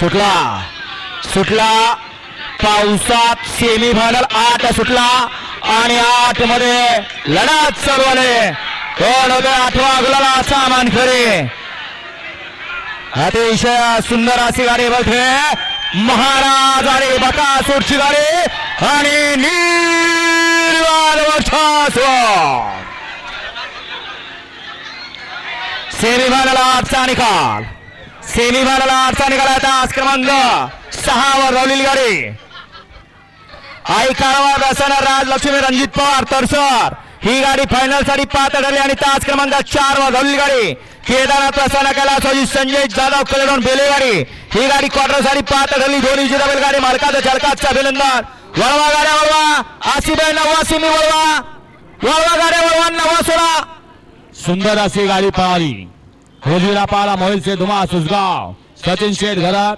सुटला. सुटला. पावसात सेमी फायनल आठ सुटला. आणि आठमध्ये लढत चालू आले कोण होते आठवा अगला सामान खरे. अतिशय सुंदर अशी गाडी बघते महाराज आणि बकासूरची गाडी. आणि निर्वाण वर्षास्व सेमीफायनल आठचा निकाल. सेमीफायनल आठचा निघाला आहे तास क्रमांक सहा वर रावलेली गाडी. आई काळवा व्यसन राज लक्ष्मी रणजित पवार तरसर. ही गाडी फायनलसाठी पात्र ठरली आणि तास क्रमांक चार वर धावलेली गाडी. केदारनाथ प्रसन्न कैलासवाजी संजय जाधव कलेडॉन बेलेवाडी ही गाडी क्वार्टरसाठी पात्र ठरली दोन्ही जिराबेल गाडी मालकाचा झलकाचा अभिनंदन. वळवा गाड्या वळवा. आसीबाई नववा सिमी वळवा. वळवा गाड्या वळवा नवा सोडा सुंदर अशी गाडी पळाली होलीला पाला मोहिल से धुमा सुसगाव सचिन शेठ घरात.